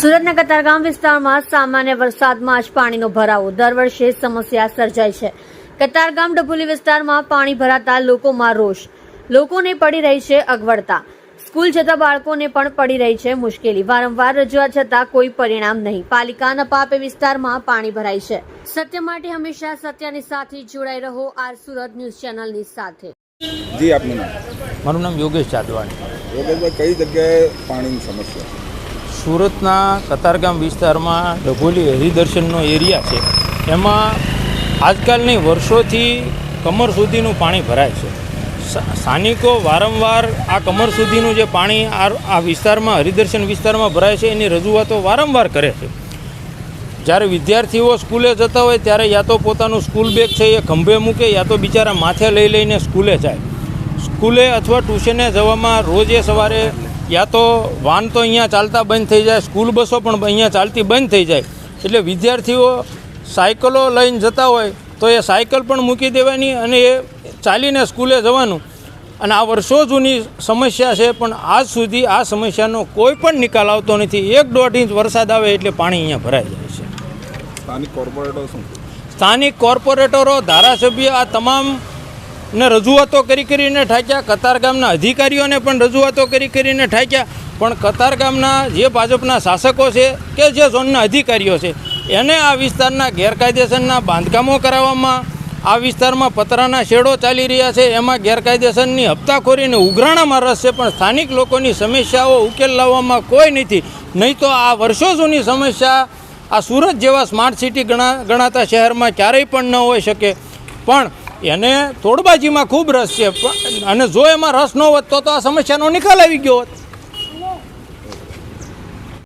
સુરતના કતારગામ વિસ્તારમાં સામાન્ય વરસાદમાં જ પાણીનો ભરાવો. દર વર્ષે સમસ્યા સર્જાય છે. કતારગામ ડભોલી વિસ્તારમાં પાણી ભરાતા લોકોમાં રોષ. લોકોને પડી રહી છે અગવડતા. સ્કૂલ જતા બાળકોને પણ પડી રહી છે મુશ્કેલી. વારંવાર રજૂઆત છતાં કોઈ પરિણામ નહીં. પાલિકાના પાપે વિસ્તારમાં પાણી ભરાય છે. સત્ય માટે હંમેશા સત્યની સાથે જોડાઈ રહો. આર સુરત ન્યૂઝ ચેનલની સાથે. જી આપનું નામ? મારું નામ યોગેશ જાદવાણી. યોગેશભાઈ કઈ જગ્યાએ પાણીની સમસ્યા? સુરતના કતારગામ વિસ્તારમાં ડભોલી હરિદર્શનનો એરિયા છે. એમાં આજકાલની વર્ષોથી કમર સુધીનું પાણી ભરાય છે. સ્થાનિકો વારંવાર આ કમર સુધીનું જે પાણી આ વિસ્તારમાં, હરિદર્શન વિસ્તારમાં ભરાય છે, એની રજૂઆતો વારંવાર કરે છે. જ્યારે વિદ્યાર્થીઓ સ્કૂલે જતા હોય ત્યારે યા તો પોતાનું સ્કૂલ બેગ છે એ ખંભે મૂકે, યા તો બિચારા માથે લઈ લઈને સ્કૂલે જાય. સ્કૂલે અથવા ટ્યુશને જવામાં રોજે સવારે યા તો વાન તો અહીંયા ચાલતા બંધ થઈ જાય સ્કૂલ બસો પણ અહીંયા ચાલતી બંધ થઈ જાય. એટલે વિદ્યાર્થીઓ સાયકલો લઈને જતા હોય તો એ સાયકલ પણ મૂકી દેવાની અને એ ચાલીને સ્કૂલે જવાનું. અને આ વર્ષો જૂની સમસ્યા છે પણ આજ સુધી આ સમસ્યાનો કોઈ પણ નિકાલ આવતો નથી. એક દોઢ ઇંચ વરસાદ આવે એટલે પાણી અહીંયા ભરાઈ જાય છે. સ્થાનિક કોર્પોરેટરો શું સ્થાનિક કોર્પોરેટરો ધારાસભ્ય આ તમામ ને રજૂઆતો કરી કરીને ઠાક્યા. કતારગામના અધિકારીઓને પણ રજૂઆતો કરી કરીને ઠાક્યા. પણ કતારગામના જે ભાજપના શાસકો છે કે જે ઝોનના અધિકારીઓ છે, એને આ વિસ્તારના ગેરકાયદેસરના બાંધકામો કરાવવામાં, આ વિસ્તારમાં પતરાના શેડો ચાલી રહ્યા છે, એમાં ગેરકાયદેસરની હપ્તાખોરીને ઉઘરાણામાં રસ છે, પણ સ્થાનિક લોકોની સમસ્યાઓ ઉકેલ લાવવામાં કોઈ નથી. નહીં તો આ વર્ષો જૂની સમસ્યા આ સુરત જેવા સ્માર્ટ સિટી ગણા ગણાતા શહેરમાં ક્યારેય પણ ન હોઈ શકે. પણ એને તોડબાજીમાં ખૂબ રસ છે. અને જો એમાં રસ ન હોત તો તો આ સમસ્યાનો નિકાલ આવી ગયો હોત.